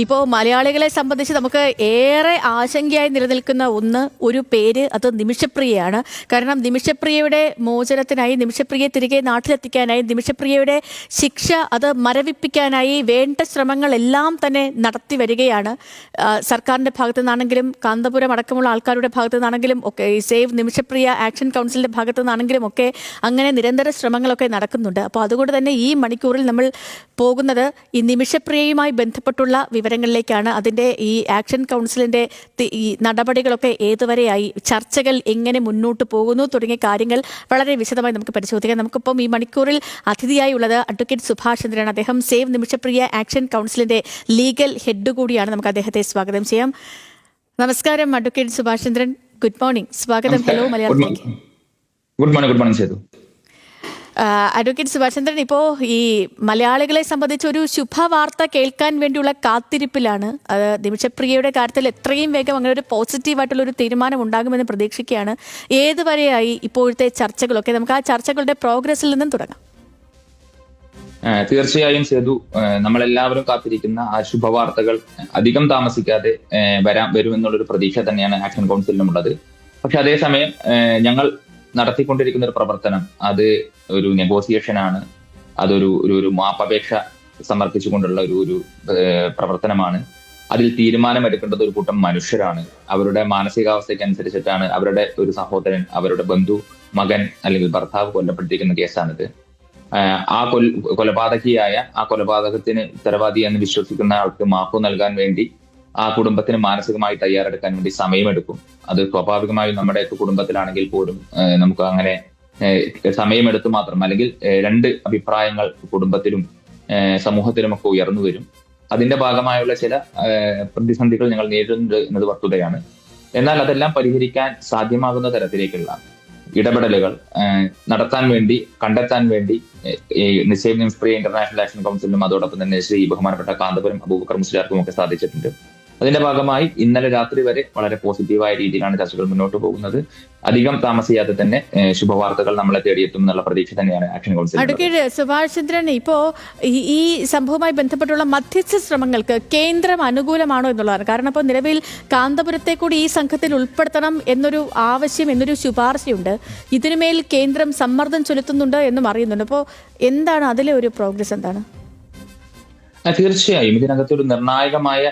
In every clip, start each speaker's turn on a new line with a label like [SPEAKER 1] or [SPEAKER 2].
[SPEAKER 1] ഇപ്പോൾ മലയാളികളെ സംബന്ധിച്ച് നമുക്ക് ഏറെ ആശങ്കയായി നിലനിൽക്കുന്ന ഒന്ന് ഒരു പേര് അത് നിമിഷപ്രിയയാണ്. കാരണം നിമിഷപ്രിയയുടെ മോചനത്തിനായി നിമിഷപ്രിയയെ തിരികെ നാട്ടിലെത്തിക്കാനായി നിമിഷപ്രിയയുടെ ശിക്ഷ അത് മരവിപ്പിക്കാനായി വേണ്ട ശ്രമങ്ങളെല്ലാം തന്നെ നടത്തി വരികയാണ്. സർക്കാരിന്റെ ഭാഗത്തു നിന്നാണെങ്കിലും കാന്തപുരം അടക്കമുള്ള ആൾക്കാരുടെ ഭാഗത്തു നിന്നാണെങ്കിലും ഒക്കെ സേവ് നിമിഷപ്രിയ ആക്ഷൻ കൗൺസിലിന്റെ ഭാഗത്തു നിന്നാണെങ്കിലും ഒക്കെ അങ്ങനെ നിരന്തര ശ്രമങ്ങളൊക്കെ നടക്കുന്നുണ്ട്. അപ്പോൾ അതുകൊണ്ട് തന്നെ ഈ മണിക്കൂറിൽ നമ്മൾ പോകുന്നത് ഈ നിമിഷപ്രിയയുമായി ബന്ധപ്പെട്ടുള്ള വിവരങ്ങളിലേക്കാണ് അതിന്റെ ഈ ആക്ഷൻ കൗൺസിലിന്റെ ഈ നടപടികളൊക്കെ ഏതുവരെയായി ചർച്ചകൾ എങ്ങനെ മുന്നോട്ട് പോകുന്നു തുടങ്ങിയ കാര്യങ്ങൾ വളരെ വിശദമായി നമുക്ക് പരിശോധിക്കാം. നമുക്കിപ്പം ഈ മണിക്കൂറിൽ അതിഥിയായി ഉള്ളത് അഡ്വക്കേറ്റ് സുഭാഷ് ചന്ദ്രൻ അദ്ദേഹം സേവ് നിമിഷപ്രിയ ആക്ഷൻ കൗൺസിലിന്റെ ലീഗൽ ഹെഡ് കൂടിയാണ്. നമുക്ക് അദ്ദേഹത്തെ സ്വാഗതം ചെയ്യാം. നമസ്കാരം advocate Subhash Chandran. Good morning. സ്വാഗതം. Hello Malayalam
[SPEAKER 2] good morning good morning Sethu.
[SPEAKER 1] Advocate Subhashchandran ഇപ്പോൾ ഈ മലയാളികളെ സംബന്ധിച്ച് ഒരു ശുഭവാർത്ത കേൾക്കാൻ വേണ്ടിയുള്ള കാത്തിരിപ്പിലാണ്. അത് നിമിഷപ്രിയയുടെ കാര്യത്തിൽ എത്രയും വേഗം അങ്ങനെ ഒരു പോസിറ്റീവായിട്ടുള്ള ഒരു തീരുമാനം ഉണ്ടാകുമെന്ന് പ്രതീക്ഷിക്കുകയാണ്. ഏതുവരെയായി ഇപ്പോഴത്തെ ചർച്ചകളൊക്കെ? നമുക്ക് ആ ചർച്ചകളുടെ പ്രോഗ്രസ്സിൽ നിന്നും തുടങ്ങാം.
[SPEAKER 2] തീർച്ചയായും സേതു നമ്മളെല്ലാവരും കാത്തിരിക്കുന്ന ആ ശുഭവാർത്തകൾ അധികം താമസിക്കാതെ വരാൻ വരുമെന്നുള്ളൊരു പ്രതീക്ഷ തന്നെയാണ് ആക്ഷൻ കൗൺസിലിനും ഉള്ളത് പക്ഷെ അതേസമയം ഞങ്ങൾ നടത്തിക്കൊണ്ടിരിക്കുന്ന ഒരു പ്രവർത്തനം. അത് ഒരു നെഗോസിയേഷൻ ആണ്. അതൊരു ഒരു ഒരു മാപ്പപേക്ഷ സമർപ്പിച്ചുകൊണ്ടുള്ള ഒരു ഒരു പ്രവർത്തനമാണ്. അതിൽ തീരുമാനമെടുക്കേണ്ടത് ഒരു കൂട്ടം മനുഷ്യരാണ്. അവരുടെ മാനസികാവസ്ഥയ്ക്ക് അനുസരിച്ചിട്ടാണ് അവരുടെ ഒരു സഹോദരൻ അവരുടെ ബന്ധു മകൻ അല്ലെങ്കിൽ ഭർത്താവ് കൊല്ലപ്പെട്ടിരിക്കുന്ന കേസാണിത്. ആ കൊൽ കൊലപാതകിയായ ആ കൊലപാതകത്തിന് ഉത്തരവാദി എന്ന് വിശ്വസിക്കുന്ന ആൾക്ക് മാപ്പ് നൽകാൻ വേണ്ടി ആ കുടുംബത്തിന് മാനസികമായി തയ്യാറെടുക്കാൻ വേണ്ടി സമയമെടുക്കും. അത് സ്വാഭാവികമായും നമ്മുടെയൊക്കെ കുടുംബത്തിലാണെങ്കിൽ പോലും നമുക്ക് അങ്ങനെ സമയമെടുത്ത് മാത്രം അല്ലെങ്കിൽ രണ്ട് അഭിപ്രായങ്ങൾ കുടുംബത്തിലും സമൂഹത്തിലും സമൂഹത്തിലുമൊക്കെ ഉയർന്നു വരും. അതിന്റെ ഭാഗമായുള്ള ചില പ്രതിസന്ധികൾ ഞങ്ങൾ നേരിടുന്നുണ്ട് എന്നത് വസ്തുതയാണ്. എന്നാൽ അതെല്ലാം പരിഹരിക്കാൻ സാധ്യമാകുന്ന തരത്തിലേക്കുള്ള ഇടപെടലുകൾ നടത്താൻ വേണ്ടി കണ്ടെത്താൻ വേണ്ടി നിശ്ചയം നിംസ്പ്രിയ ഇന്റർനാഷണൽ ആക്ഷൻ കൗൺസിലിനും അതോടൊപ്പം തന്നെ ശ്രീ ബഹുമാനപ്പെട്ട കാന്തപുരം അബൂബക്കർ മുസ്ലിയാർക്കും ഒക്കെ സാധിച്ചിട്ടുണ്ട്. അതിന്റെ ഭാഗമായി ഇന്നലെ രാത്രി വരെ വളരെ പോസിറ്റീവായ രീതിയിലാണ് ചർച്ചകൾ മുന്നോട്ട് പോകുന്നത്. അധികം താമസിയാതെ തന്നെ ശുഭവാർത്തകൾ നമ്മളെ തേടിയെത്തും എന്നുള്ള പ്രതീക്ഷ തന്നെയാണ് action council
[SPEAKER 1] advocate Subhash Chandran ഇപ്പോ ഈ- സംഭവവുമായി ബന്ധപ്പെട്ടുള്ള മധ്യസ്ഥ ശ്രമങ്ങൾക്ക് കേന്ദ്രം അനുകൂലമാണോ എന്നുള്ളതാണ്. കാരണം ഇപ്പോൾ നിലവിൽ കാന്തപുരത്തെ കൂടി ഈ സംഘത്തിൽ ഉൾപ്പെടുത്തണം എന്നൊരു ആവശ്യം എന്നൊരു ശുപാർശയുണ്ട്. ഇതിനുമേൽ കേന്ദ്രം സമ്മർദ്ദം ചെലുത്തുന്നുണ്ട് എന്നും അറിയുന്നുണ്ട്. അപ്പോൾ എന്താണ് അതിലെ ഒരു പ്രോഗ്രസ് എന്താണ്?
[SPEAKER 2] തീർച്ചയായും. ഇതിനകത്ത് ഒരു നിർണായകമായ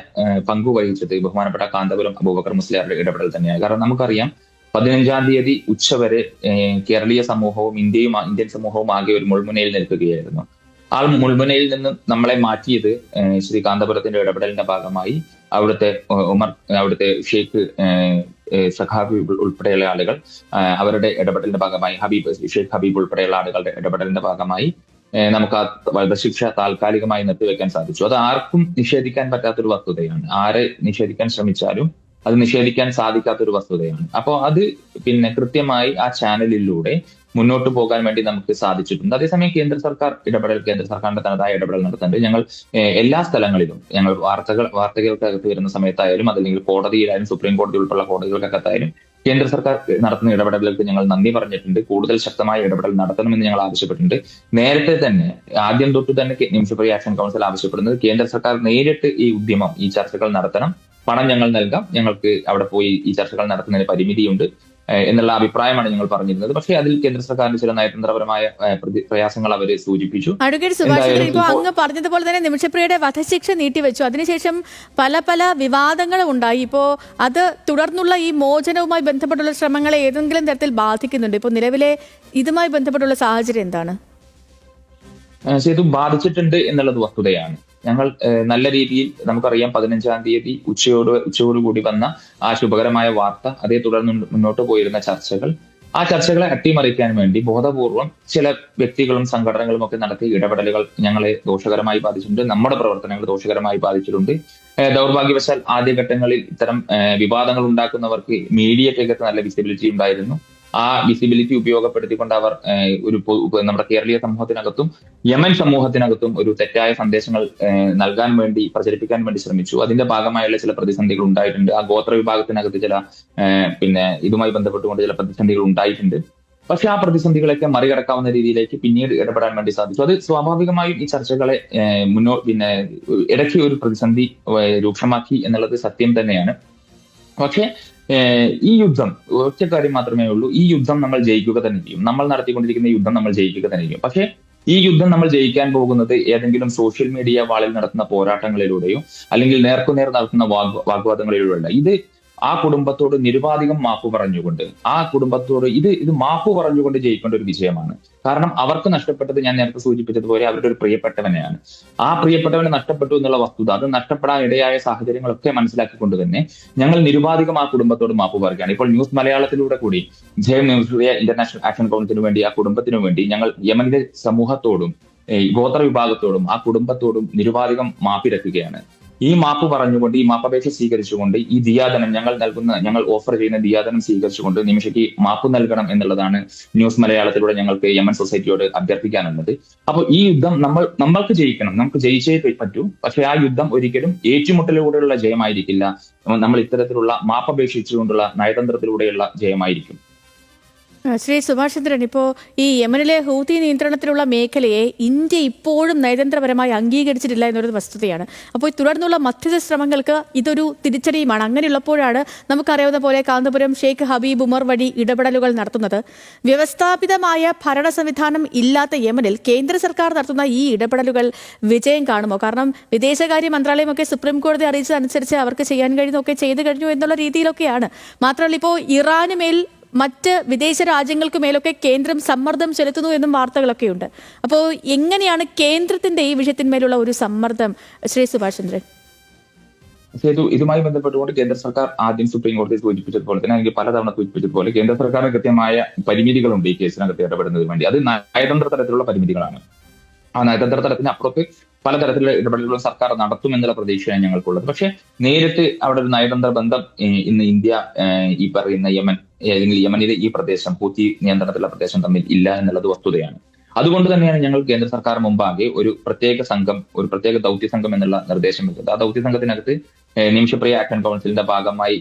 [SPEAKER 2] പങ്ക് വഹിച്ചത് ബഹുമാനപ്പെട്ട കാന്തപുരം അബൂബക്കർ മുസ്ലിയാരുടെ ഇടപെടൽ തന്നെയാണ്. കാരണം നമുക്കറിയാം പതിനഞ്ചാം തീയതി ഉച്ചവരെ കേരളീയ സമൂഹവും ഇന്ത്യയും ഇന്ത്യൻ സമൂഹവും ആകെ ഒരു മുൾമുനയിൽ നിൽക്കുകയായിരുന്നു. ആ മുൾമുനയിൽ നിന്ന് നമ്മളെ മാറ്റിയത് ശ്രീ കാന്തപുരത്തിന്റെ ഇടപെടലിന്റെ ഭാഗമായി അവിടുത്തെ ഉമർ അവിടുത്തെ ഷെയ്ഖ് സഖാബി ഉൾപ്പെടെയുള്ള ആളുകൾ അവരുടെ ഇടപെടലിന്റെ ഭാഗമായി ഹബീബ് ഷെയ്ഖ് ഹബീബ് ഉൾപ്പെടെയുള്ള ആളുകളുടെ ഇടപെടലിന്റെ ഭാഗമായി നമുക്ക് ആ വധശിക്ഷ താൽക്കാലികമായി നിർത്തിവെക്കാൻ സാധിച്ചു. അത് ആർക്കും നിഷേധിക്കാൻ പറ്റാത്തൊരു വസ്തുതയാണ്. ആരെ നിഷേധിക്കാൻ ശ്രമിച്ചാലും അത് നിഷേധിക്കാൻ സാധിക്കാത്തൊരു വസ്തുതയാണ്. അപ്പോൾ അത് പിന്നെ കൃത്യമായി ആ ചാനലിലൂടെ മുന്നോട്ട് പോകാൻ വേണ്ടി നമുക്ക് സാധിച്ചിട്ടുണ്ട്. അതേസമയം കേന്ദ്ര സർക്കാർ ഇടപെടൽ കേന്ദ്ര സർക്കാരിന്റെ തനതായ ഇടപെടൽ നടത്തുന്നുണ്ട്. ഞങ്ങൾ എല്ലാ സ്ഥലങ്ങളിലും ഞങ്ങൾ വാർത്തകൾ വാർത്തകൾക്കകത്ത് വരുന്ന സമയത്തായാലും അതല്ലെങ്കിൽ കോടതിയിലായാലും സുപ്രീം കോടതി ഉൾപ്പെടെയുള്ള കോടതികൾക്കകത്തായാലും കേന്ദ്ര സർക്കാർ നടത്തുന്ന ഇടപെടലുകൾക്ക് ഞങ്ങൾ നന്ദി പറഞ്ഞിട്ടുണ്ട്. കൂടുതൽ ശക്തമായ ഇടപെടൽ നടത്തണമെന്ന് ഞങ്ങൾ ആവശ്യപ്പെട്ടിട്ടുണ്ട്. നേരത്തെ തന്നെ ആദ്യം തൊട്ട് തന്നെ നിമിഷപ്രിയ ആക്ഷൻ കൗൺസിൽ ആവശ്യപ്പെടുന്നത് കേന്ദ്ര സർക്കാർ നേരിട്ട് ഈ ഉദ്യമം ഈ ചർച്ചകൾ നടത്തണം. പണം ഞങ്ങൾ നൽകാം. ഞങ്ങൾക്ക് അവിടെ പോയി ഈ ചർച്ചകൾ നടത്തുന്നതിന് പരിമിതിയുണ്ട്. എന്നുള്ള അഭിപ്രായമാണ് ഞങ്ങൾ പറഞ്ഞിരുന്നത്. പക്ഷേ അതിൽ കേന്ദ്ര സർക്കാരിന്റെ ചില നയതന്ത്രപരമായ പ്രയാസങ്ങൾ അവർ സൂചിപ്പിച്ചു.
[SPEAKER 1] അഡ്വക്കേറ്റ് സുഭാഷ് ഇപ്പോൾ
[SPEAKER 2] ഇപ്പോൾ-
[SPEAKER 1] അങ്ങ് പറഞ്ഞതുപോലെ തന്നെ നിമിഷപ്രിയയുടെ വധശിക്ഷ നീട്ടിവെച്ചു. അതിനുശേഷം പല പല വിവാദങ്ങളും ഉണ്ടായി. ഇപ്പോ അത് തുടർന്നുള്ള ഈ മോചനവുമായി ബന്ധപ്പെട്ടുള്ള ശ്രമങ്ങളെ ഏതെങ്കിലും തരത്തിൽ ബാധിക്കുന്നുണ്ട്. ഇപ്പോൾ നിലവിലെ ഇതുമായി ബന്ധപ്പെട്ടുള്ള സാഹചര്യം എന്താണ്?
[SPEAKER 2] സേതു ബാധിച്ചിട്ടുണ്ട് എന്നുള്ളത് വസ്തുതയാണ്. ഞങ്ങൾ നല്ല രീതിയിൽ നമുക്കറിയാം പതിനഞ്ചാം തീയതി ഉച്ചയോട് ഉച്ചയോടുകൂടി വന്ന ആ ശുഭകരമായ വാർത്ത അതേ തുടർന്ന് മുന്നോട്ട് പോയിരുന്ന ചർച്ചകൾ. ആ ചർച്ചകളെ അട്ടിമറിക്കാൻ വേണ്ടി ബോധപൂർവം ചില വ്യക്തികളും സംഘടനകളും ഒക്കെ നടത്തിയ ഇടപെടലുകൾ ഞങ്ങളെ ദോഷകരമായി ബാധിച്ചിട്ടുണ്ട്. നമ്മുടെ പ്രവർത്തനങ്ങൾ ദോഷകരമായി ബാധിച്ചിട്ടുണ്ട്. ദൗർഭാഗ്യവശാൽ ആദ്യഘട്ടങ്ങളിൽ ഇത്തരം വിവാദങ്ങൾ ഉണ്ടാക്കുന്നവർക്ക് മീഡിയക്കകത്ത് നല്ല വിസിബിലിറ്റി ഉണ്ടായിരുന്നു. ആ വിസിബിലിറ്റി ഉപയോഗപ്പെടുത്തിക്കൊണ്ട് അവർ ഒരു നമ്മുടെ കേരളീയ സമൂഹത്തിനകത്തും യമൻ സമൂഹത്തിനകത്തും ഒരു തെറ്റായ സന്ദേശങ്ങൾ നൽകാൻ വേണ്ടി പ്രചരിപ്പിക്കാൻ വേണ്ടി ശ്രമിച്ചു. അതിന്റെ ഭാഗമായുള്ള ചില പ്രതിസന്ധികൾ ഉണ്ടായിട്ടുണ്ട്. ആ ഗോത്ര വിഭാഗത്തിനകത്ത് ചില പിന്നെ ഇതുമായി ബന്ധപ്പെട്ടുകൊണ്ട് ചില പ്രതിസന്ധികൾ ഉണ്ടായിട്ടുണ്ട്. പക്ഷെ ആ പ്രതിസന്ധികളൊക്കെ മറികടക്കാവുന്ന രീതിയിലേക്ക് പിന്നീട് ഇടപെടാൻ വേണ്ടി സാധിച്ചു. അത് സ്വാഭാവികമായും ഈ ചർച്ചകളെ മുന്നോ പിന്നെ ഇടയ്ക്ക് ഒരു പ്രതിസന്ധി രൂക്ഷമാക്കി എന്നുള്ളത് സത്യം തന്നെയാണ്. പക്ഷേ ഈ യുദ്ധം ഒറ്റ കാര്യം മാത്രമേ ഉള്ളൂ. ഈ യുദ്ധം നമ്മൾ ജയിക്കുക തന്നെ ചെയ്യും. നമ്മൾ നടത്തിക്കൊണ്ടിരിക്കുന്ന യുദ്ധം നമ്മൾ ജയിക്കുക തന്നെ ചെയ്യും. പക്ഷേ ഈ യുദ്ധം നമ്മൾ ജയിക്കാൻ പോകുന്നത് ഏതെങ്കിലും സോഷ്യൽ മീഡിയ വാളിൽ നടത്തുന്ന പോരാട്ടങ്ങളിലൂടെയോ അല്ലെങ്കിൽ നേർക്കുനേർ നടത്തുന്ന വാഗ് വാഗ്വാദങ്ങളിലൂടെയല്ല ഇത് ആ കുടുംബത്തോട് നിരുപാധികം മാപ്പ് പറഞ്ഞുകൊണ്ട് ആ കുടുംബത്തോട് ഇത് ഇത് മാപ്പ് പറഞ്ഞുകൊണ്ട് ജയിക്കേണ്ട ഒരു വിജയമാണ്. കാരണം അവർക്ക് നഷ്ടപ്പെട്ടത് ഞാൻ നേരത്തെ സൂചിപ്പിച്ചതുപോലെ അവരുടെ ഒരു പ്രിയപ്പെട്ടവനെയാണ്. ആ പ്രിയപ്പെട്ടവന് നഷ്ടപ്പെട്ടു എന്നുള്ള വസ്തുത അത് നഷ്ടപ്പെടാൻ ഇടയായ സാഹചര്യങ്ങളൊക്കെ മനസ്സിലാക്കിക്കൊണ്ട് തന്നെ ഞങ്ങൾ നിരുപാധികം ആ കുടുംബത്തോട് മാപ്പ് പറയുകയാണ്. ഇപ്പോൾ ന്യൂസ് മലയാളത്തിലൂടെ കൂടി ജയം ന്യൂസ് ഇന്റർനാഷണൽ ആക്ഷൻ കൗൺസിലിന് വേണ്ടി ആ കുടുംബത്തിനു വേണ്ടി ഞങ്ങൾ യമനിലെ സമൂഹത്തോടും ഗോത്ര വിഭാഗത്തോടും ആ കുടുംബത്തോടും നിരുപാധികം മാപ്പിരക്കുകയാണ് ഈ മാപ്പ് പറഞ്ഞുകൊണ്ട് ഈ മാപ്പപേക്ഷ സ്വീകരിച്ചുകൊണ്ട് ഈ ദിയാദനം ഞങ്ങൾ നൽകുന്ന ഞങ്ങൾ ഓഫർ ചെയ്യുന്ന ദിയാദനം സ്വീകരിച്ചുകൊണ്ട് നിമിഷയ്ക്ക് മാപ്പ് നൽകണം എന്നുള്ളതാണ് ന്യൂസ് മലയാളത്തിലൂടെ ഞങ്ങൾക്ക് യമൻ സൊസൈറ്റിയോട് അഭ്യർത്ഥിക്കാനുള്ളത്. അപ്പോൾ ഈ യുദ്ധം നമ്മൾ നമ്മൾക്ക് ജയിക്കണം. നമുക്ക് ജയിച്ചേ പറ്റൂ. പക്ഷെ ആ യുദ്ധം ഒരിക്കലും ഏറ്റുമുട്ടലിലൂടെയുള്ള ജയമായിരിക്കില്ല. നമ്മൾ ഇത്തരത്തിലുള്ള മാപ്പപേക്ഷിച്ചുകൊണ്ടുള്ള നയതന്ത്രത്തിലൂടെയുള്ള ജയമായിരിക്കും.
[SPEAKER 1] ശ്രീ സുഭാഷ് ചന്ദ്രൻ ഇപ്പോൾ ഈ യമനിലെ ഹൂതി നിയന്ത്രണത്തിലുള്ള മേഖലയെ ഇന്ത്യ ഇപ്പോഴും നയതന്ത്രപരമായി അംഗീകരിച്ചിട്ടില്ല എന്നൊരു വസ്തുതയാണ്. അപ്പോൾ തുടർന്നുള്ള മധ്യസ്ഥ ശ്രമങ്ങൾക്ക് ഇതൊരു തിരിച്ചടിയുമാണ്. അങ്ങനെയുള്ളപ്പോഴാണ് നമുക്കറിയാവുന്ന പോലെ കാന്തപുരം ഷെയ്ഖ് ഹബീബ് ഉമർ വഴി ഇടപെടലുകൾ നടത്തുന്നത്. വ്യവസ്ഥാപിതമായ ഭരണ സംവിധാനം ഇല്ലാത്ത യമനിൽ കേന്ദ്ര സർക്കാർ നടത്തുന്ന ഈ ഇടപെടലുകൾ വിജയം കാണുമോ? കാരണം വിദേശകാര്യ മന്ത്രാലയമൊക്കെ സുപ്രീം കോടതി അറിയിച്ചതനുസരിച്ച് അവർക്ക് ചെയ്യാൻ കഴിയുന്നൊക്കെ ചെയ്തു കഴിഞ്ഞു എന്നുള്ള രീതിയിലൊക്കെയാണ്. മാത്രമല്ല ഇപ്പോൾ ഇറാന് മേൽ മറ്റ് വിദേശ രാജ്യങ്ങൾക്ക് മേലൊക്കെ കേന്ദ്രം സമ്മർദ്ദം ചെലുത്തുന്നു എന്നും വാർത്തകളൊക്കെ ഉണ്ട് അപ്പോൾ എങ്ങനെയാണ് കേന്ദ്രത്തിന്റെ ഈ വിഷയത്തിന്മേലുള്ള ഒരു സമ്മർദ്ദം? ശ്രീ സുഭാഷ് ചന്ദ്രൻ
[SPEAKER 2] സേതു ഇതുമായി ബന്ധപ്പെട്ടുകൊണ്ട് കേന്ദ്ര സർക്കാർ ആദ്യം സുപ്രീം കോടതി സൂചിപ്പിച്ചതുപോലെ തന്നെ അല്ലെങ്കിൽ പലതവണ സൂചിപ്പിച്ചതുപോലെ കേന്ദ്ര സർക്കാരിന് കൃത്യമായ പരിമിതികളുണ്ട് ഈ കേസിനകത്ത് ഇടപെടുന്നതിന് വേണ്ടി. അത് നയതന്ത്ര തലത്തിലുള്ള പരിമിതികളാണ്. ആ നയതന്ത്ര തലത്തിന് അപ്പുറത്ത് പലതരത്തിലുള്ള ഇടപെടലുകളും സർക്കാർ നടത്തും എന്നുള്ള പ്രതീക്ഷയാണ് ഞങ്ങൾക്കുള്ളത്. പക്ഷെ നേരിട്ട് അവിടെ ഒരു നയതന്ത്ര ബന്ധം ഇന്ന് ഇന്ത്യ ഈ പറയുന്ന യമൻ അല്ലെങ്കിൽ യമനിലെ ഈ പ്രദേശം ഹൂത്തി നിയന്ത്രണത്തിലുള്ള പ്രദേശം തമ്മിൽ ഇല്ല എന്നുള്ളത് വസ്തുതയാണ്. അതുകൊണ്ട് തന്നെയാണ് ഞങ്ങൾ കേന്ദ്ര സർക്കാർ മുമ്പാകെ ഒരു പ്രത്യേക സംഘം ഒരു പ്രത്യേക ദൗത്യ സംഘം എന്നുള്ള നിർദ്ദേശം വെച്ചത്. ആ ദൗത്യ സംഘത്തിനകത്ത് നിമിഷപ്രിയ ആക്ഷൻ കൗൺസിലിന്റെ ഭാഗമായി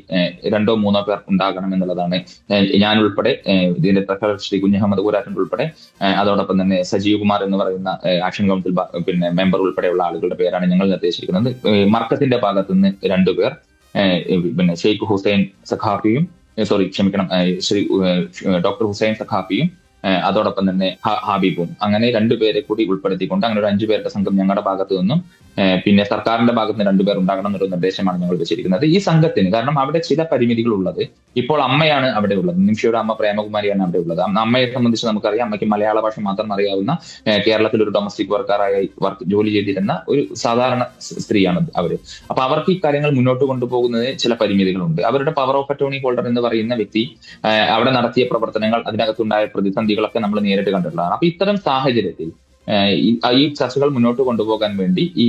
[SPEAKER 2] രണ്ടോ മൂന്നോ പേർ ഉണ്ടാകണം എന്നുള്ളതാണ്. ഞാൻ ഉൾപ്പെടെ ഇതിന്റെ ട്രഷറർ ശ്രീ കുഞ്ഞഹമ്മദ് ഊരാറ്റൻ ഉൾപ്പെടെ അതോടൊപ്പം തന്നെ സജീവ് കുമാർ എന്ന് പറയുന്ന ആക്ഷൻ കൗൺസിൽ പിന്നെ മെമ്പർ ഉൾപ്പെടെയുള്ള ആളുകളുടെ പേരാണ് ഞങ്ങൾ നിർദ്ദേശിക്കുന്നത്. മർക്കത്തിന്റെ ഭാഗത്തു നിന്ന് രണ്ടുപേർ പിന്നെ ഷെയ്ഖ് ഹുസൈൻ സഖാഫിയും സോറി ക്ഷമിക്കണം. ശ്രീ ഡോക്ടർ ഹുസൈൻ സഖാഫിയും അതോടൊപ്പം തന്നെ ഹാബീബും. അങ്ങനെ രണ്ടുപേരെ കൂടി ഉൾപ്പെടുത്തിക്കൊണ്ട് അങ്ങനെ ഒരു അഞ്ചു പേരുടെ സംഘം ഞങ്ങളുടെ ഭാഗത്തു നിന്നും പിന്നെ സർക്കാരിന്റെ ഭാഗത്ത് നിന്ന് രണ്ടുപേർ ഉണ്ടാകണം എന്നൊരു നിർദ്ദേശമാണ് ഞങ്ങൾ വെച്ചിരിക്കുന്നത്. ഈ സംഘത്തിന് കാരണം അവിടെ ചില പരിമിതികൾ ഉള്ളത് ഇപ്പോൾ അമ്മയാണ് അവിടെ ഉള്ളത്. നിമിഷയുടെ അമ്മ പ്രേമകുമാരിയാണ് അവിടെ ഉള്ളത്. അമ്മയെ സംബന്ധിച്ച് നമുക്കറിയാം അമ്മയ്ക്ക് മലയാള ഭാഷ മാത്രം അറിയാവുന്ന കേരളത്തിൽ ഒരു ഡൊമസ്റ്റിക് വർക്കറായി വർക്ക് ജോലി ചെയ്തിരുന്ന ഒരു സാധാരണ സ്ത്രീയാണ് അവർ അപ്പൊ അവർക്ക് ഈ കാര്യങ്ങൾ മുന്നോട്ട് കൊണ്ടുപോകുന്നതിന് ചില പരിമിതികളുണ്ട്. അവരുടെ പവർ ഓഫ് അറ്റോണി ഹോൾഡർ എന്ന് പറയുന്ന വ്യക്തി അവിടെ നടത്തിയ പ്രവർത്തനങ്ങൾ അതിനകത്തുണ്ടായ പ്രതിസന്ധികളൊക്കെ നമ്മൾ നേരിട്ട് കണ്ടിട്ടുള്ളതാണ്. അപ്പൊ ഇത്തരം സാഹചര്യത്തിൽ ഈ- ചർച്ചകൾ മുന്നോട്ട് കൊണ്ടുപോകാൻ വേണ്ടി ഈ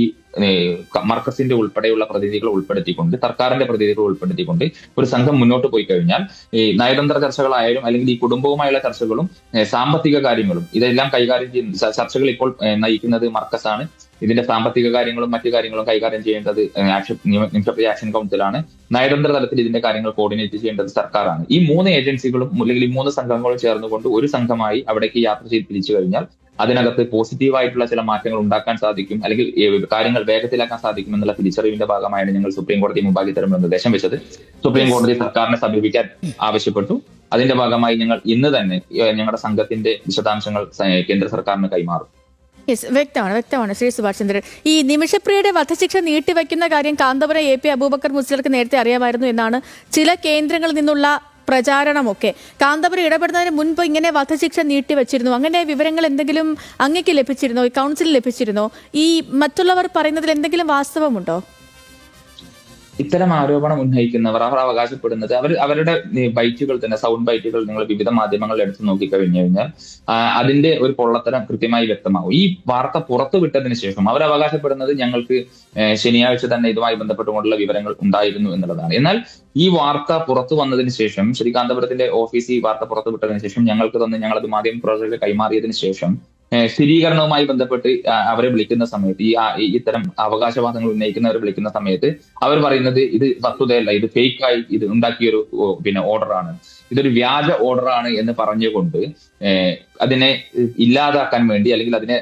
[SPEAKER 2] മർക്കസിന്റെ ഉൾപ്പെടെയുള്ള പ്രതിനിധികളെ ഉൾപ്പെടുത്തിക്കൊണ്ട് സർക്കാരിന്റെ പ്രതിനിധികളെ ഉൾപ്പെടുത്തിക്കൊണ്ട് ഒരു സംഘം മുന്നോട്ട് പോയി കഴിഞ്ഞാൽ ഈ നയതന്ത്ര ചർച്ചകളായാലും അല്ലെങ്കിൽ ഈ കുടുംബവുമായുള്ള ചർച്ചകളും സാമ്പത്തിക കാര്യങ്ങളും ഇതെല്ലാം കൈകാര്യം ചെയ്യുന്ന ചർച്ചകൾ ഇപ്പോൾ നയിക്കുന്നത് മർക്കസാണ്. ഇതിന്റെ സാമ്പത്തിക കാര്യങ്ങളും മറ്റു കാര്യങ്ങളും കൈകാര്യം ചെയ്യേണ്ടത് നിമിഷപ്രതി ആക്ഷൻ കൗൺസിലാണ്. നയതന്ത്ര തലത്തിൽ ഇതിന്റെ കാര്യങ്ങൾ കോർഡിനേറ്റ് ചെയ്യേണ്ടത് സർക്കാരാണ്. ഈ മൂന്ന് ഏജൻസികളും അല്ലെങ്കിൽ ഈ മൂന്ന് സംഘങ്ങളും ചേർന്നുകൊണ്ട് ഒരു സംഘമായി അവിടേക്ക് യാത്ര ചെയ്ത് തിരിച്ചു കഴിഞ്ഞാൽ അതിനകത്ത് പോസിറ്റീവായിട്ടുള്ള ചില മാറ്റങ്ങൾ ഉണ്ടാക്കാൻ സാധിക്കും അല്ലെങ്കിൽ കാര്യങ്ങൾ വേഗത്തിലാക്കാൻ സാധിക്കും എന്നുള്ള തിരിച്ചറിവിന്റെ ഭാഗമായാണ് ഞങ്ങൾ സുപ്രീം കോടതി മുമ്പാകെ തരുമ്പോൾ നിർദ്ദേശം വെച്ചത്. സുപ്രീം കോടതി സർക്കാരിനെ സമീപിക്കാൻ ആവശ്യപ്പെട്ടു. അതിന്റെ ഭാഗമായി ഞങ്ങൾ ഇന്ന് തന്നെ ഞങ്ങളുടെ സംഘത്തിന്റെ വിശദാംശങ്ങൾ കേന്ദ്ര സർക്കാരിന് കൈമാറും.
[SPEAKER 1] യെസ് വ്യക്തമാണ് വ്യക്തമാണ് ശ്രീ സുഭാഷ് ചന്ദ്രൻ ഈ നിമിഷപ്രിയയുടെ വധശിക്ഷ നീട്ടിവെക്കുന്ന കാര്യം കാന്തപുരം എ പി അബൂബക്കർ മുസ്ലിർക്ക് നേരത്തെ അറിയാമായിരുന്നു എന്നാണ് ചില കേന്ദ്രങ്ങളിൽ നിന്നുള്ള പ്രചാരണമൊക്കെ. കാന്തപുരം ഇടപെടുന്നതിന് മുൻപ് ഇങ്ങനെ വധശിക്ഷ നീട്ടിവെച്ചിരുന്നു. അങ്ങനെ വിവരങ്ങൾ എന്തെങ്കിലും അങ്ങക്ക് ലഭിച്ചിരുന്നോ? കൗൺസിൽ ലഭിച്ചിരുന്നോ? ഈ മറ്റുള്ളവർ പറയുന്നതിൽ എന്തെങ്കിലും വാസ്തവമുണ്ടോ?
[SPEAKER 2] ഇത്തരം ആരോപണം ഉന്നയിക്കുന്നവർ അവർ അവകാശപ്പെടുന്നത് അവർ അവരുടെ ബൈറ്റുകൾ തന്നെ സൗണ്ട് ബൈറ്റുകൾ നിങ്ങൾ വിവിധ മാധ്യമങ്ങളിൽ എടുത്ത് നോക്കിക്കഴിഞ്ഞു കഴിഞ്ഞാൽ അതിന്റെ ഒരു പൊള്ളത്തരം കൃത്യമായി വ്യക്തമാവും. ഈ വാർത്ത പുറത്തു വിട്ടതിന് ശേഷം അവർ അവകാശപ്പെടുന്നത് ഞങ്ങൾക്ക് ശനിയാഴ്ച തന്നെ ഇതുമായി ബന്ധപ്പെട്ടുകൊണ്ടുള്ള വിവരങ്ങൾ ഉണ്ടായിരുന്നു എന്നുള്ളതാണ്. എന്നാൽ ഈ വാർത്ത പുറത്തു വന്നതിന് ശേഷം ശ്രീകാന്തപുരത്തിന്റെ ഓഫീസ് ഈ വാർത്ത പുറത്തു വിട്ടതിന് ശേഷം ഞങ്ങൾക്ക് തന്നെ ഞങ്ങളത് മാധ്യമ പ്രവർത്തകർക്ക് കൈമാറിയതിനു ശേഷം സ്ഥിരീകരണവുമായി ബന്ധപ്പെട്ട് അവരെ വിളിക്കുന്ന സമയത്ത് ഈ ഇത്തരം അവകാശവാദങ്ങൾ ഉന്നയിക്കുന്നവരെ വിളിക്കുന്ന സമയത്ത് അവർ പറയുന്നത് ഇത് വസ്തുതയല്ല ഇത് ഫേക്കായി ഇത് ഉണ്ടാക്കിയൊരു പിന്നെ ഓർഡറാണ്. ഇതൊരു വ്യാജ ഓർഡറാണ് എന്ന് പറഞ്ഞുകൊണ്ട് അതിനെ ഇല്ലാതാക്കാൻ വേണ്ടി അല്ലെങ്കിൽ അതിനെ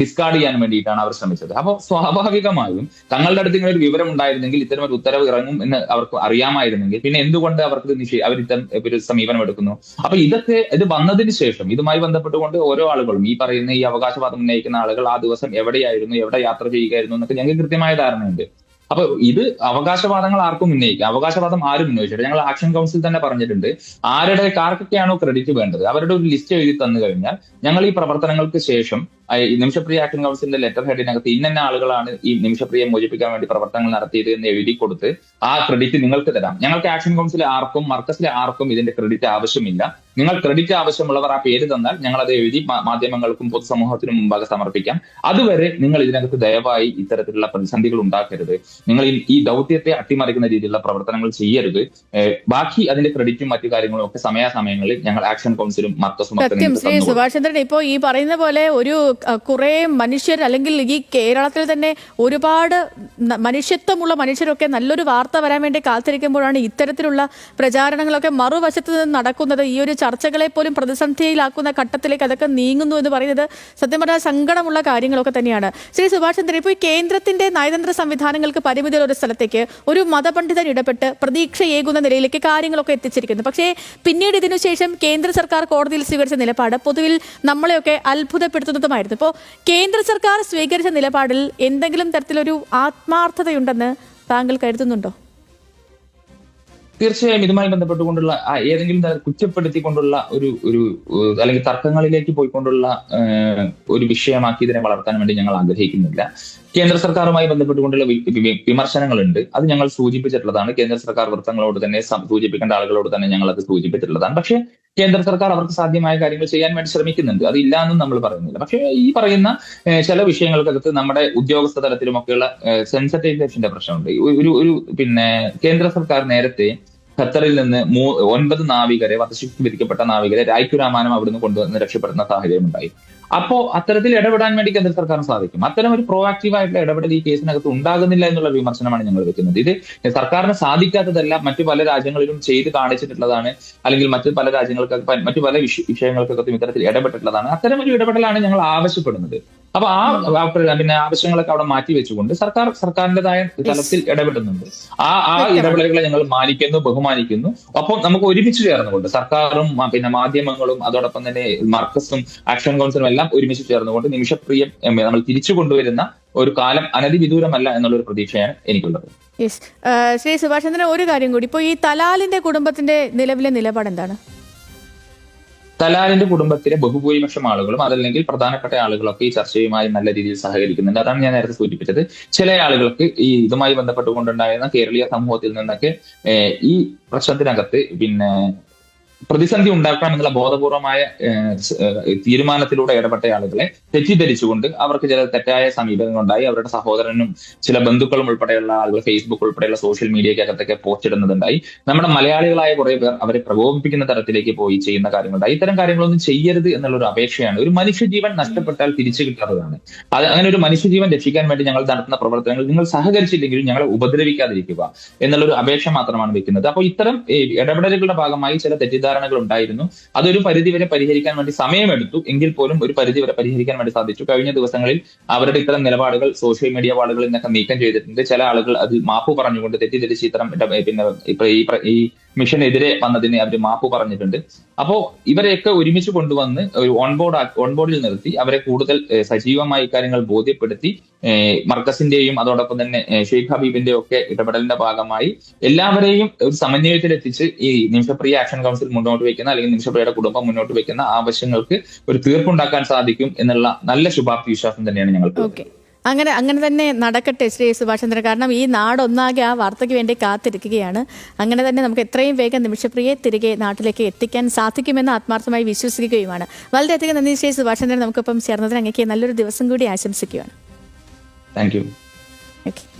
[SPEAKER 2] ഡിസ്കാർഡ് ചെയ്യാൻ വേണ്ടിയിട്ടാണ് അവർ ശ്രമിച്ചത്. അപ്പോൾ സ്വാഭാവികമായും തങ്ങളുടെ അടുത്ത് ഇങ്ങനെ ഒരു വിവരം ഉണ്ടായിരുന്നെങ്കിൽ ഇത്തരം ഒരു ഉത്തരവ് ഇറങ്ങും എന്ന് അവർക്ക് അറിയാമായിരുന്നെങ്കിൽ പിന്നെ എന്തുകൊണ്ട് അവർക്ക് നിഷേ അവർ ഇത്തരം ഒരു സമീപനം എടുക്കുന്നു? അപ്പൊ ഇതൊക്കെ ഇത് വന്നതിന് ശേഷം ഇതുമായി ബന്ധപ്പെട്ടുകൊണ്ട് ഓരോ ആളുകളും ഈ പറയുന്ന ഈ അവകാശവാദം ഉന്നയിക്കുന്ന ആളുകൾ ആ ദിവസം എവിടെയായിരുന്നു എവിടെ യാത്ര ചെയ്യുകയായിരുന്നു എന്നൊക്കെ ഞങ്ങൾക്ക് കൃത്യമായ ധാരണയുണ്ട്. അപ്പൊ ഇത് അവകാശവാദങ്ങൾ ആർക്കും ഉന്നയിക്കാം. അവകാശവാദം ആരും ഉന്നയിച്ചിട്ട് ഞങ്ങൾ ആക്ഷൻ കൗൺസിൽ തന്നെ പറഞ്ഞിട്ടുണ്ട്. ആരുടെ ആർക്കൊക്കെയാണോ ക്രെഡിറ്റ് വേണ്ടത്? അവരുടെ ഒരു ലിസ്റ്റ് എഴുതി തന്നു കഴിഞ്ഞാൽ ഞങ്ങൾ ഈ പ്രവർത്തനങ്ങൾക്ക് ശേഷം നിമിഷപ്രിയ ആക്ഷൻ കൗൺസിലിന്റെ ലെറ്റർ ഹെഡിനകത്ത് ഇന്ന ആളുകളാണ് ഈ നിമിഷപ്രിയെ മോചിപ്പിക്കാൻ വേണ്ടി പ്രവർത്തനങ്ങൾ നടത്തിയത് എന്ന് എഴുതി കൊടുത്ത് ആ ക്രെഡിറ്റ് നിങ്ങൾക്ക് തരാം. ഞങ്ങൾക്ക് ആക്ഷൻ കൗൺസിലെ ആർക്കും മർക്കസിലെ ആർക്കും ഇതിന്റെ ക്രെഡിറ്റ് ആവശ്യമില്ല. നിങ്ങൾ ക്രെഡിറ്റ് ആവശ്യമുള്ളവർ ആ പേര് തന്നാൽ ഞങ്ങൾ അത് എഴുതി മാധ്യമങ്ങൾക്കും പൊതുസമൂഹത്തിനും മുമ്പാകെ സമർപ്പിക്കാം. അതുവരെ നിങ്ങൾ ഇതിനകത്ത് ദയവായി ഇത്തരത്തിലുള്ള പ്രതിസന്ധികൾ ഉണ്ടാക്കരുത്. നിങ്ങൾ ഈ- ദൗത്യത്തെ അട്ടിമറിക്കുന്ന രീതിയിലുള്ള പ്രവർത്തനങ്ങൾ ചെയ്യരുത്. ബാക്കി അതിന്റെ ക്രെഡിറ്റും മറ്റു കാര്യങ്ങളും ഒക്കെ സമയാസമയങ്ങളിൽ ഞങ്ങൾ ആക്ഷൻ കൗൺസിലും മർക്കസും
[SPEAKER 1] സത്യം. ശ്രീ സുഭാഷ് ചന്ദ്രൻ ഇപ്പോൾ ഈ പറയുന്ന പോലെ ഒരു കുറേ മനുഷ്യർ അല്ലെങ്കിൽ ഈ കേരളത്തിൽ തന്നെ ഒരുപാട് മനുഷ്യത്വമുള്ള മനുഷ്യരൊക്കെ നല്ലൊരു വാർത്ത വരാൻ വേണ്ടി കാത്തിരിക്കുമ്പോഴാണ് ഇത്തരത്തിലുള്ള പ്രചാരണങ്ങളൊക്കെ മറുവശത്ത് നിന്ന് നടക്കുന്നത്. ഈ ഒരു ചർച്ചകളെ പോലും പ്രതിസന്ധിയിലാക്കുന്ന ഘട്ടത്തിലേക്ക് അതൊക്കെ നീങ്ങുന്നു എന്ന് പറയുന്നത് സത്യം പറഞ്ഞാൽ സങ്കടമുള്ള കാര്യങ്ങളൊക്കെ തന്നെയാണ്. ശ്രീ സുഭാഷ് ചന്ദ്രൻ ഇപ്പോൾ ഈ കേന്ദ്രത്തിന്റെ നയതന്ത്ര സംവിധാനങ്ങൾക്ക് പരിമിതിയുള്ള ഒരു സ്ഥലത്തേക്ക് ഒരു മതപണ്ഡിതൻ ഇടപെട്ട് പ്രതീക്ഷയേകുന്ന നിലയിലേക്ക് കാര്യങ്ങളൊക്കെ എത്തിച്ചിരിക്കുന്നു. പക്ഷേ പിന്നീട് ഇതിനുശേഷം കേന്ദ്ര സർക്കാർ കോടതിയിൽ സ്വീകരിച്ച നിലപാട് പൊതുവിൽ നമ്മളെയൊക്കെ അത്ഭുതപ്പെടുത്തുന്നതുമായിരുന്നു. ഇപ്പോൾ കേന്ദ്ര സർക്കാർ സ്വീകരിച്ച നിലപാടിൽ എന്തെങ്കിലും തരത്തിലൊരു ആത്മാർത്ഥതയുണ്ടെന്ന് താങ്കൾ കരുതുന്നുണ്ടോ?
[SPEAKER 2] തീർച്ചയായും ഇതുമായി ബന്ധപ്പെട്ടുകൊണ്ടുള്ള ഏതെങ്കിലും തരം കുറ്റപ്പെടുത്തിക്കൊണ്ടുള്ള ഒരു ഒരു അല്ലെങ്കിൽ തർക്കങ്ങളിലേക്ക് പോയിക്കൊണ്ടുള്ള ഒരു വിഷയമാക്കി ഇതിനെ വളർത്താൻ വേണ്ടി ഞങ്ങൾ ആഗ്രഹിക്കുന്നില്ല. കേന്ദ്ര സർക്കാരുമായി ബന്ധപ്പെട്ടുകൊണ്ടുള്ള വിമർശനങ്ങളുണ്ട്. അത് ഞങ്ങൾ സൂചിപ്പിച്ചിട്ടുള്ളതാണ്. കേന്ദ്ര സർക്കാർ വൃത്തങ്ങളോട് തന്നെ സൂചിപ്പിക്കേണ്ട ആളുകളോട് തന്നെ ഞങ്ങൾ അത് സൂചിപ്പിച്ചിട്ടുള്ളതാണ്. പക്ഷേ കേന്ദ്ര സർക്കാർ അവർക്ക് സാധ്യമായ കാര്യങ്ങൾ ചെയ്യാൻ വേണ്ടി ശ്രമിക്കുന്നുണ്ട്. അത് എന്നും നമ്മൾ പറയുന്നില്ല. പക്ഷേ ഈ പറയുന്ന ചില വിഷയങ്ങൾക്കകത്ത് നമ്മുടെ ഉദ്യോഗസ്ഥ തലത്തിലുമൊക്കെയുള്ള സെൻസിറ്റൈസേഷന്റെ പ്രശ്നമുണ്ട്. ഒരു- ഒരു പിന്നെ കേന്ദ്ര സർക്കാർ നേരത്തെ ഖത്തറിൽ നിന്ന് മൂ ഒൻപത് നാവികരെ വധശിക്ഷ വിധിക്കപ്പെട്ട നാവികരെ രായ്ക്കുരാമാനം അവിടുന്ന് കൊണ്ടുവന്ന് രക്ഷപ്പെടുന്ന സാഹചര്യം ഉണ്ടായി അപ്പോ അത്തരത്തിൽ ഇടപെടാൻ വേണ്ടി കേന്ദ്ര സർക്കാരിന് സാധിക്കും. അത്തരം ഒരു പ്രോആക്റ്റീവ് ആയിട്ടുള്ള ഇടപെടൽ ഈ കേസിനകത്ത് ഉണ്ടാകുന്നില്ല എന്നുള്ള വിമർശനമാണ് ഞങ്ങൾ വെക്കുന്നത്. ഇത് സർക്കാരിന് സാധിക്കാത്തതല്ല മറ്റു പല രാജ്യങ്ങളിലും ചെയ്ത് കാണിച്ചിട്ടുള്ളതാണ് അല്ലെങ്കിൽ മറ്റു പല രാജ്യങ്ങൾക്കൊക്കെ മറ്റു പല വിഷയങ്ങൾക്കൊക്കെ ഇത്തരത്തിൽ ഇടപെട്ടിട്ടുള്ളതാണ്. അത്തരം ഒരു ഇടപെടലാണ് ഞങ്ങൾ ആവശ്യപ്പെടുന്നത്. അപ്പൊ ആ പിന്നെ ആവശ്യങ്ങളൊക്കെ അവിടെ മാറ്റി വെച്ചുകൊണ്ട് സർക്കാർ സർക്കാരിന്റേതായ തലത്തിൽ ഇടപെടുന്നുണ്ട്. ആ ആ ഇടപെടലുകളെ ഞങ്ങൾ മാനിക്കുന്നു ബഹുമാനിക്കുന്നു. ഒപ്പം നമുക്ക് ഒരുമിച്ച് ചേർന്നുകൊണ്ട് സർക്കാരും പിന്നെ മാധ്യമങ്ങളും അതോടൊപ്പം തന്നെ മർക്കസും ആക്ഷൻ കൗൺസിലും എല്ലാം ഒരുമിച്ച് ചേർന്നുകൊണ്ട് നിമിഷപ്രിയം നമ്മൾ തിരിച്ചു കൊണ്ടുവരുന്ന ഒരു കാലം അനധിവിദൂരമല്ല എന്നുള്ള ഒരു പ്രതീക്ഷയാണ് എനിക്കുള്ളത്.
[SPEAKER 1] യെസ് ശ്രീ സുഭാഷ് ചന്ദ്രൻ ഒരു കാര്യം കൂടി. ഇപ്പോൾ ഈ തലാലിന്റെ കുടുംബത്തിന്റെ നിലവിലെ നിലപാട് എന്താണ്
[SPEAKER 2] തലാലിന്റെ കുടുംബത്തിലെ ബഹുഭൂരിപക്ഷം ആളുകളും അതല്ലെങ്കിൽ പ്രധാനപ്പെട്ട ആളുകളൊക്കെ ഈ ചർച്ചയുമായി നല്ല രീതിയിൽ സഹകരിക്കുന്നുണ്ട്. അതാണ് ഞാൻ നേരത്തെ സൂചിപ്പിച്ചത്. ചില ആളുകൾക്ക് ഈ ഇതുമായി ബന്ധപ്പെട്ടുകൊണ്ടുണ്ടായിരുന്ന കേരളീയ സമൂഹത്തിൽ നിന്നൊക്കെ ഈ പ്രശ്നത്തിനകത്ത് പിന്നെ പ്രതിസന്ധി ഉണ്ടാക്കാം എന്നുള്ള ബോധപൂർവമായ തീരുമാനത്തിലൂടെ ഇടപെട്ട ആളുകളെ തെറ്റിദ്ധരിച്ചുകൊണ്ട് അവർക്ക് ചില തെറ്റായ സമീപനങ്ങൾ ഉണ്ടായി അവരുടെ സഹോദരനും ചില ബന്ധുക്കളും ഉൾപ്പെടെയുള്ള ആളുകൾ ഫേസ്ബുക്ക് ഉൾപ്പെടെയുള്ള സോഷ്യൽ മീഡിയക്കകത്തൊക്കെ പോസ്റ്റ് ഇടുന്നതുണ്ടായി. നമ്മുടെ മലയാളികളായ കുറെ പേർ അവരെ പ്രകോപിപ്പിക്കുന്ന തരത്തിലേക്ക് പോയി ചെയ്യുന്ന കാര്യങ്ങളുണ്ടായി. ഇത്തരം കാര്യങ്ങളൊന്നും ചെയ്യരുത് എന്നുള്ള ഒരു അപേക്ഷയാണ്. ഒരു മനുഷ്യജീവൻ നഷ്ടപ്പെട്ടാൽ തിരിച്ചു കിട്ടാത്തതാണ്. അത് അങ്ങനെ ഒരു മനുഷ്യജീവൻ രക്ഷിക്കാൻ വേണ്ടി ഞങ്ങൾ നടത്തുന്ന പ്രവർത്തനങ്ങൾ നിങ്ങൾ സഹകരിച്ചില്ലെങ്കിലും ഞങ്ങളെ ഉപദ്രവിക്കാതിരിക്കുക എന്നുള്ള ഒരു അപേക്ഷ മാത്രമാണ് വെക്കുന്നത്. അപ്പോൾ ഇത്തരം ഇടപെടലുകളുടെ ഭാഗമായി ചില തെറ്റിദ്ധാരണകൾ ഉണ്ടായിരുന്നു അതൊരു പരിധിവരെ പരിഹരിക്കാൻ വേണ്ടി സമയമെടുത്തു. എങ്കിൽ പോലും ഒരു പരിധിവരെ പരിഹരിക്കാൻ വേണ്ടി സാധിച്ചു. കഴിഞ്ഞ ദിവസങ്ങളിൽ അവരുടെ ഇത്തരം നിലപാടുകൾ സോഷ്യൽ മീഡിയ വാളുകളിൽ നിന്നൊക്കെ നീക്കം ചെയ്തിട്ടുണ്ട്. ചില ആളുകൾ അത് മാപ്പ് പറഞ്ഞുകൊണ്ട് തെറ്റിദ്ധരിച്ച് ഇത്തരം പിന്നെ ഈ മിഷനെതിരെ വന്നതിന് അവർ മാപ്പ് പറഞ്ഞിട്ടുണ്ട്. അപ്പോ ഇവരെയൊക്കെ ഒരുമിച്ച് കൊണ്ടുവന്ന് ഒരു ഓൺബോർഡ് ഓൺബോർഡിൽ നിർത്തി അവരെ കൂടുതൽ സജീവമായി കാര്യങ്ങൾ ബോധ്യപ്പെടുത്തി മർക്കസിന്റെയും അതോടൊപ്പം തന്നെ ഷെയ്ഖ് ഹബീബിന്റെ ഒക്കെ ഇടപെടലിന്റെ ഭാഗമായി എല്ലാവരെയും ഒരു സമന്വയത്തിലെത്തിച്ച് ഈ നിമിഷപ്രിയ ആക്ഷൻ കൗൺസിൽ മുന്നോട്ട് വെക്കുന്ന അല്ലെങ്കിൽ നിമിഷപ്രിയയുടെ കുടുംബം മുന്നോട്ട് വെക്കുന്ന ആവശ്യങ്ങൾക്ക് ഒരു തീർപ്പുണ്ടാക്കാൻ സാധിക്കും എന്നുള്ള നല്ല ശുഭാപ്തി വിശ്വാസം തന്നെയാണ് ഞങ്ങൾക്ക്.
[SPEAKER 1] അങ്ങനെ അങ്ങനെ തന്നെ നടക്കട്ടെ ശ്രീ സുഭാഷ്ചന്ദ്രൻ കാരണം ഈ നാടൊന്നാകെ ആ വാർത്തയ്ക്ക് വേണ്ടി കാത്തിരിക്കുകയാണ്. അങ്ങനെ തന്നെ നമുക്ക് എത്രയും വേഗം നിമിഷപ്രിയെ തിരികെ നാട്ടിലേക്ക് എത്തിക്കാൻ സാധിക്കുമെന്ന് ആത്മാർത്ഥമായി വിശ്വസിക്കുകയുമാണ്. വളരെയധികം നന്ദി ശ്രീ സുഭാഷ്ചന്ദ്രൻ. നമുക്കിപ്പം ചേർന്നതിന് അങ്ങേക്ക് നല്ലൊരു ദിവസം കൂടി ആശംസിക്കുകയാണ്.
[SPEAKER 2] Thank you.
[SPEAKER 1] ഓക്കെ.